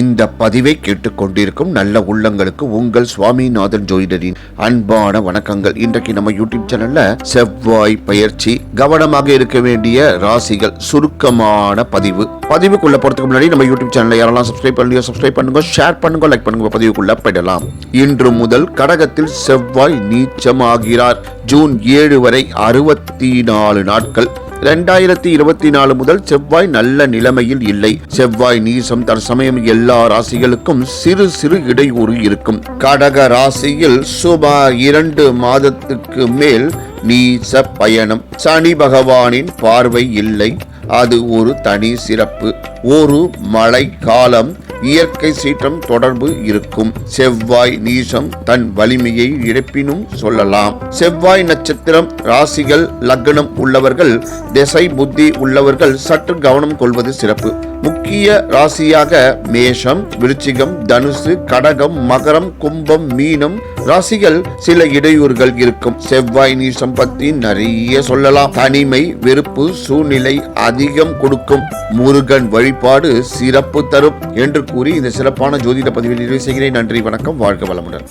இந்த பதிவை கேட்டுக்கொண்டிருக்கும் நல்ல உள்ளங்களுக்கு உங்கள் சுவாமிநாதன் ஜோதிடரின் அன்பான வணக்கங்கள். இன்றைக்கு நம்ம யூடியூப் சேனல்ல செவ்வாய் பயிற்சி கவனமாக இருக்க வேண்டிய ராசிகள் சுருக்கமான பதிவு. பதிவுக்குள்ள போறதுக்கு முன்னாடி நம்ம யூடியூப் சேனலை யாரெல்லாம் சப்ஸ்கிரைப் பண்ணலையோ சப்ஸ்கிரைப் பண்ணுங்க ஷேர் பண்ணுங்க லைக் பண்ணுங்க பதிவுக்குள்ள போயிடலாம். இன்று முதல் கடகத்தில் செவ்வாய் நீச்சமாகிறார். ஜூன் ஏழு வரை அறுபத்தி நாலு நாட்கள். இரண்டாயிரத்தி இருபத்தி நாலு முதல் செவ்வாய் நல்ல நிலைமையில் இல்லை. செவ்வாய் நீசம் தற்சமயம் எல்லா ராசிகளுக்கும் சிறு சிறு இடையூறு இருக்கும். கடக ராசியில் சுமார் இரண்டு மாதத்துக்கு மேல் நீச பயணம். சனி பகவானின் பார்வை இல்லை. அது ஒரு தனி சிறப்பு. ஒரு மழை காலம் இயற்கை சீற்றம் தொடர்பு இருக்கும். செவ்வாய் நீசம் தன் வலிமையை இழப்பினும் சொல்லலாம். செவ்வாய் நட்சத்திரம் ராசிகள் லக்னம் உள்ளவர்கள் திசை புத்தி உள்ளவர்கள் சற்று கவனம் கொள்வது சிறப்பு. முக்கிய ராசியாக மேஷம் விருச்சிகம் தனுசு கடகம் மகரம் கும்பம் மீனம் ராசிகள் சில இடையூறுகள் இருக்கும். செவ்வாய் நீசம் பத்தி நிறைய சொல்லலாம். தனிமை வெறுப்பு சூழ்நிலை அதிகம் கொடுக்கும். முருகன் வழிபாடு சிறப்பு தரும் என்று கூறி இந்த சிறப்பான ஜோதிட பதிவில் நிறைவு செய்கிறேன். நன்றி வணக்கம் வாழ்க வளமுடன்.